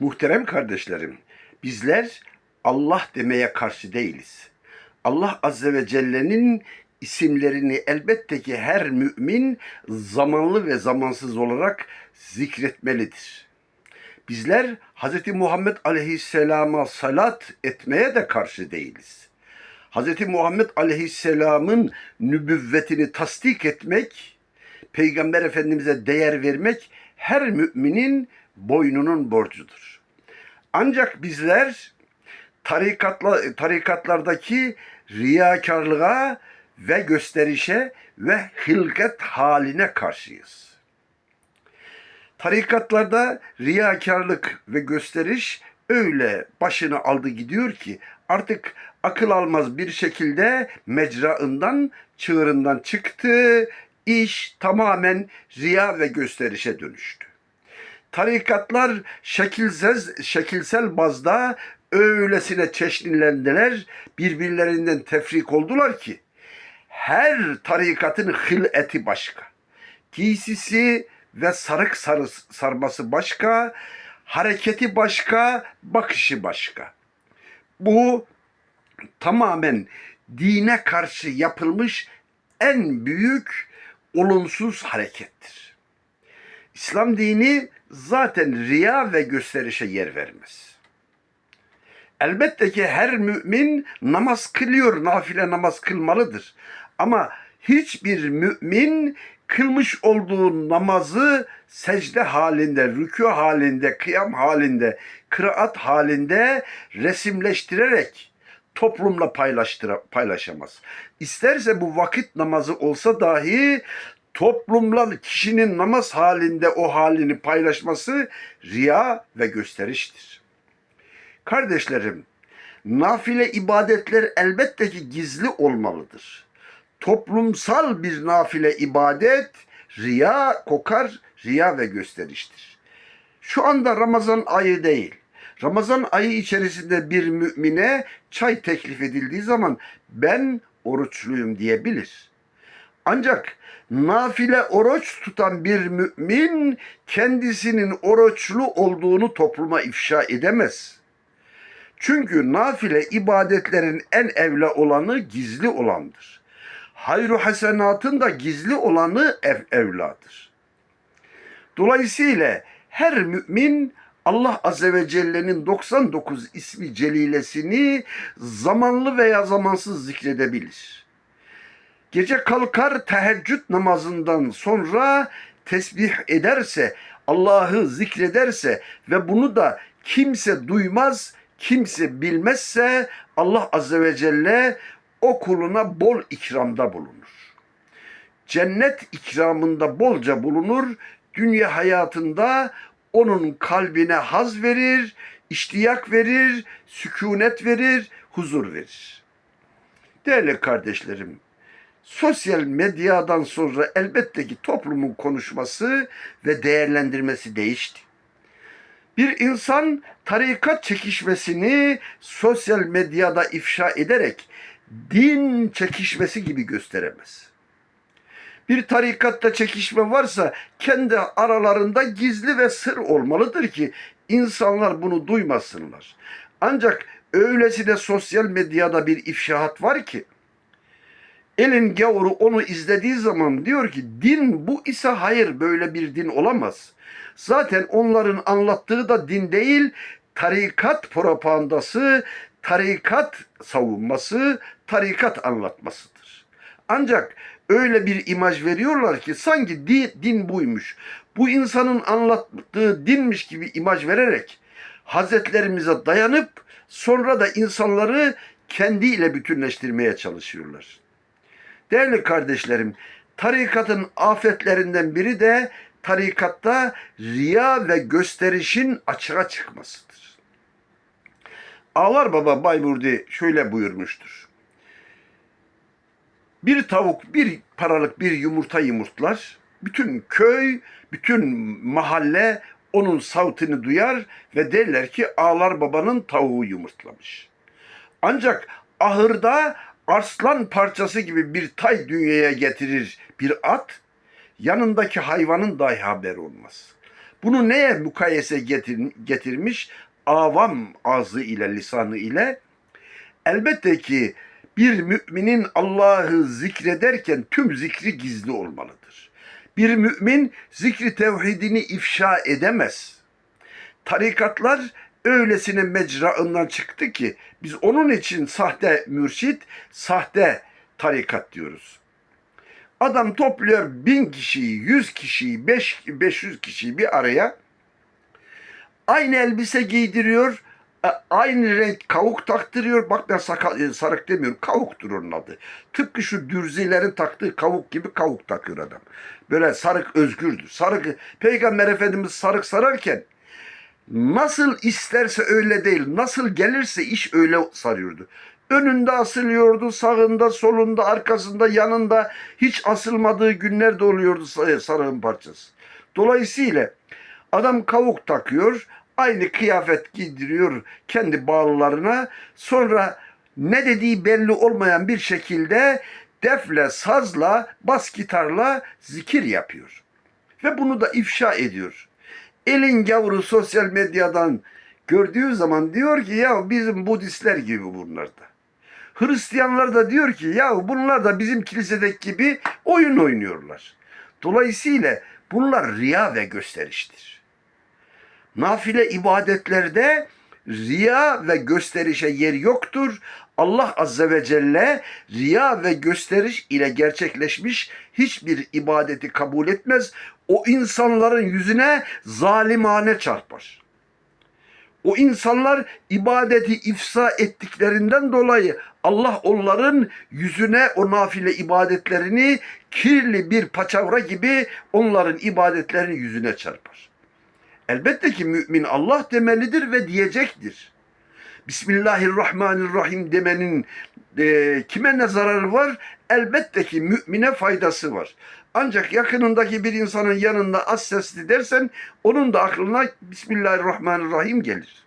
Muhterem kardeşlerim, bizler Allah demeye karşı değiliz. Allah Azze ve Celle'nin isimlerini elbette ki her mümin zamanlı ve zamansız olarak zikretmelidir. Bizler Hz. Muhammed Aleyhisselam'a salat etmeye de karşı değiliz. Hz. Muhammed Aleyhisselam'ın nübüvvetini tasdik etmek, Peygamber Efendimiz'e değer vermek her müminin boynunun borcudur. Ancak bizler tarikatla, tarikatlardaki riyakarlığa ve gösterişe ve hilket haline karşıyız. Tarikatlarda riyakarlık ve gösteriş öyle başını aldı gidiyor ki artık akıl almaz bir şekilde mecraından, çığırından çıktı. İş tamamen riya ve gösterişe dönüştü. Tarikatlar şekilsel, şekilsel bazda öylesine çeşnilendiler, birbirlerinden tefrik oldular ki her tarikatın hıleti başka. Giysisi ve sarık sarı, sarması başka, hareketi başka, bakışı başka. Bu tamamen dine karşı yapılmış en büyük olumsuz harekettir. İslam dini zaten riya ve gösterişe yer vermez. Elbette ki her mümin namaz kılıyor, nafile namaz kılmalıdır. Ama hiçbir mümin kılmış olduğu namazı secde halinde, rükû halinde, kıyam halinde, kıraat halinde resimleştirerek toplumla paylaştıra, paylaşamaz. İsterse bu vakit namazı olsa dahi toplumla kişinin namaz halinde o halini paylaşması riya ve gösteriştir. Kardeşlerim, nafile ibadetler elbette ki gizli olmalıdır. Toplumsal bir nafile ibadet riya kokar, riya ve gösteriştir. Şu anda Ramazan ayı değil. Ramazan ayı içerisinde bir mümine çay teklif edildiği zaman ben oruçluyum diyebilir. Ancak nafile oruç tutan bir mümin kendisinin oruçlu olduğunu topluma ifşa edemez. Çünkü nafile ibadetlerin en evla olanı gizli olandır. Hayru hasenatın da gizli olanı ev evladır. Dolayısıyla her mümin Allah Azze ve Celle'nin 99 ismi celilesini zamanlı veya zamansız zikredebilir. Gece kalkar teheccüd namazından sonra tesbih ederse, Allah'ı zikrederse ve bunu da kimse duymaz, kimse bilmezse Allah Azze ve Celle o kuluna bol ikramda bulunur. Cennet ikramında bolca bulunur, dünya hayatında onun kalbine haz verir, iştiyak verir, sükunet verir, huzur verir. Değerli kardeşlerim, sosyal medyadan sonra elbette ki toplumun konuşması ve değerlendirmesi değişti. Bir insan tarikat çekişmesini sosyal medyada ifşa ederek din çekişmesi gibi gösteremez. Bir tarikatta çekişme varsa kendi aralarında gizli ve sır olmalıdır ki insanlar bunu duymasınlar. Ancak öylesine sosyal medyada bir ifşahat var ki elin gavuru onu izlediği zaman diyor ki din bu ise hayır böyle bir din olamaz. Zaten onların anlattığı da din değil tarikat propagandası, tarikat savunması, tarikat anlatmasıdır. Ancak öyle bir imaj veriyorlar ki sanki din, din buymuş. Bu insanın anlattığı dinmiş gibi imaj vererek hazretlerimize dayanıp sonra da insanları kendiyle bütünleştirmeye çalışıyorlar. Değerli kardeşlerim, tarikatın afetlerinden biri de tarikatta riya ve gösterişin açığa çıkmasıdır. Ağlar Baba Bayburdi şöyle buyurmuştur. Bir tavuk bir paralık bir yumurta yumurtlar. Bütün köy, bütün mahalle onun savtını duyar ve derler ki Ağlar Baba'nın tavuğu yumurtlamış. Ancak ahırda arslan parçası gibi bir tay dünyaya getirir bir at, yanındaki hayvanın dahi haberi olmaz. Bunu neye mukayese getir, getirmiş? Avam ağzı ile, lisanı ile. Elbette ki bir müminin Allah'ı zikrederken tüm zikri gizli olmalıdır. Bir mümin zikri tevhidini ifşa edemez. Tarikatlar öylesine mecraından çıktı ki biz onun için sahte mürşit, sahte tarikat diyoruz. Adam topluyor bin kişiyi, yüz kişiyi, beş, 500 kişiyi bir araya. Aynı elbise giydiriyor, e, aynı renk kavuk taktırıyor. Bak ben sakal, e, sarık demiyorum, kavuktur onun adı. Tıpkı şu dürzilerin taktığı kavuk gibi kavuk takıyor adam. Böyle sarık özgürdür. Sarık, Peygamber Efendimiz sarık sararken nasıl isterse öyle değil, nasıl gelirse iş öyle sarıyordu. Önünde asılıyordu, sağında, solunda, arkasında, yanında hiç asılmadığı günler de oluyordu sa- sarığın parçası. Dolayısıyla adam kavuk takıyor, aynı kıyafet giydiriyor kendi bağlılarına. Sonra ne dediği belli olmayan bir şekilde defle, sazla, bas gitarla zikir yapıyor. Ve bunu da ifşa ediyor. Elin gavuru sosyal medyadan gördüğü zaman diyor ki ya bizim Budistler gibi bunlar da. Hristiyanlar da diyor ki ya bunlar da bizim kilisedeki gibi oyun oynuyorlar. Dolayısıyla bunlar riya ve gösteriştir. Nafile ibadetlerde riya ve gösterişe yer yoktur. Allah Azze ve Celle riya ve gösteriş ile gerçekleşmiş hiçbir ibadeti kabul etmez. O insanların yüzüne zalimane çarpar. O insanlar ibadeti ifsa ettiklerinden dolayı Allah onların yüzüne o nafile ibadetlerini kirli bir paçavra gibi onların ibadetlerini yüzüne çarpar. Elbette ki mümin Allah demelidir ve diyecektir. Bismillahirrahmanirrahim demenin e, kime ne zararı var? Elbette ki mümine faydası var. Ancak yakınındaki bir insanın yanında az sesli dersen onun da aklına Bismillahirrahmanirrahim gelir.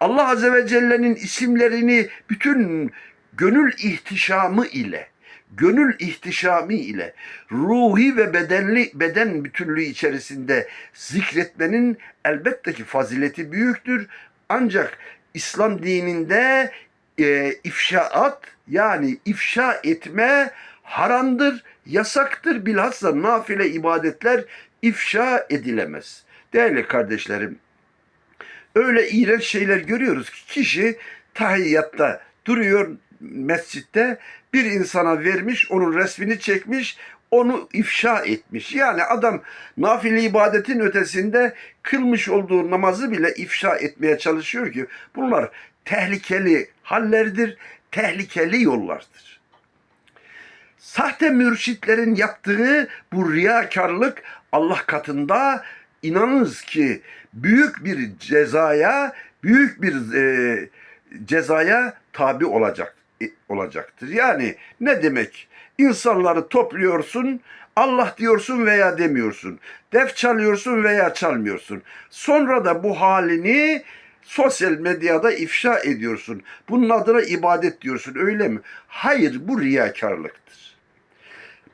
Allah Azze ve Celle'nin isimlerini bütün gönül ihtişamı ile gönül ihtişamı ile ruhi ve bedenli beden bütünlüğü içerisinde zikretmenin elbette ki fazileti büyüktür. Ancak İslam dininde e, ifşaat yani ifşa etme haramdır, yasaktır. Bilhassa nafile ibadetler ifşa edilemez. Değerli kardeşlerim, öyle iğrenç şeyler görüyoruz ki kişi tahiyyatta duruyor mescitte bir insana vermiş, onun resmini çekmiş, onu ifşa etmiş. Yani adam nafile ibadetin ötesinde kılmış olduğu namazı bile ifşa etmeye çalışıyor ki bunlar tehlikeli hallerdir, tehlikeli yollardır. Sahte mürşitlerin yaptığı bu riyakarlık Allah katında inanınız ki büyük bir cezaya, büyük bir e, cezaya tabi olacak e, olacaktır. Yani ne demek? İnsanları topluyorsun, Allah diyorsun veya demiyorsun. Def çalıyorsun veya çalmıyorsun. Sonra da bu halini sosyal medyada ifşa ediyorsun. Bunun adına ibadet diyorsun öyle mi? Hayır bu riyakarlıktır.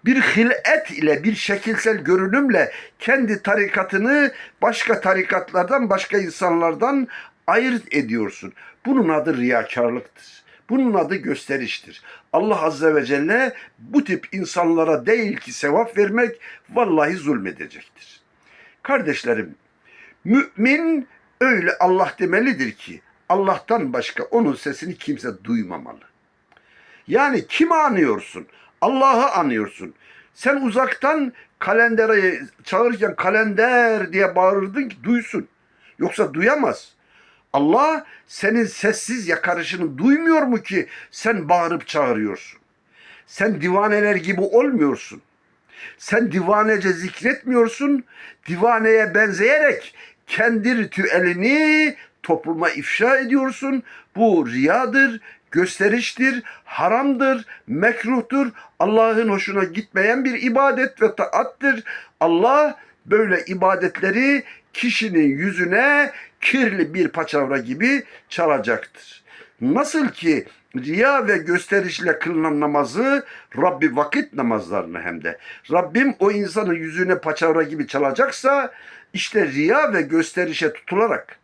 Bir hilet ile bir şekilsel görünümle kendi tarikatını başka tarikatlardan başka insanlardan ayırt ediyorsun. Bunun adı riyakarlıktır. Bunun adı gösteriştir. Allah Azze ve Celle bu tip insanlara değil ki sevap vermek vallahi zulmedecektir. Kardeşlerim, mümin öyle Allah demelidir ki Allah'tan başka onun sesini kimse duymamalı. Yani kimi anıyorsun? Allah'ı anıyorsun. Sen uzaktan kalendere çağırırken kalender diye bağırırdın ki duysun. Yoksa duyamaz. Allah senin sessiz yakarışını duymuyor mu ki sen bağırıp çağırıyorsun? Sen divaneler gibi olmuyorsun. Sen divanece zikretmiyorsun. Divaneye benzeyerek kendi ritüelini topluma ifşa ediyorsun. Bu riyadır, gösteriştir, haramdır, mekruhtur. Allah'ın hoşuna gitmeyen bir ibadet ve taattır. Allah böyle ibadetleri kişinin yüzüne kirli bir paçavra gibi çalacaktır. Nasıl ki riya ve gösterişle kılınan namazı Rabbi vakit namazlarını hem de Rabbim o insanın yüzüne paçavra gibi çalacaksa işte riya ve gösterişe tutularak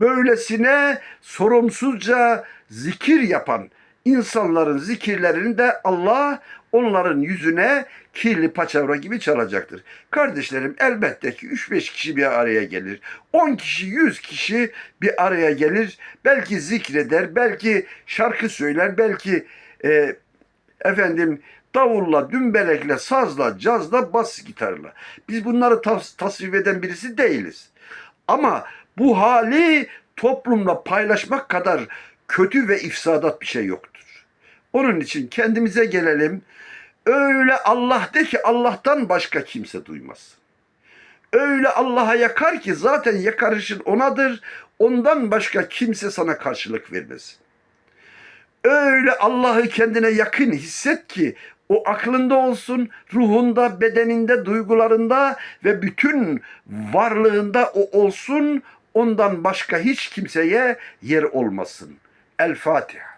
böylesine sorumsuzca zikir yapan insanların zikirlerini de Allah onların yüzüne kirli paçavra gibi çalacaktır. Kardeşlerim elbette ki 3-5 kişi bir araya gelir. 10 kişi, 100 kişi bir araya gelir. Belki zikreder, belki şarkı söyler, belki e, efendim davulla, dümbelekle, sazla, cazla, bas gitarla. Biz bunları tas- tasvip eden birisi değiliz. Ama bu hali toplumla paylaşmak kadar kötü ve ifsadat bir şey yoktur. Onun için kendimize gelelim. Öyle Allah de ki Allah'tan başka kimse duymaz. Öyle Allah'a yakar ki zaten yakarışın onadır. Ondan başka kimse sana karşılık vermez. Öyle Allah'ı kendine yakın hisset ki o aklında olsun, ruhunda, bedeninde, duygularında ve bütün varlığında o olsun. Ondan başka hiç kimseye yer olmasın. El Fatiha.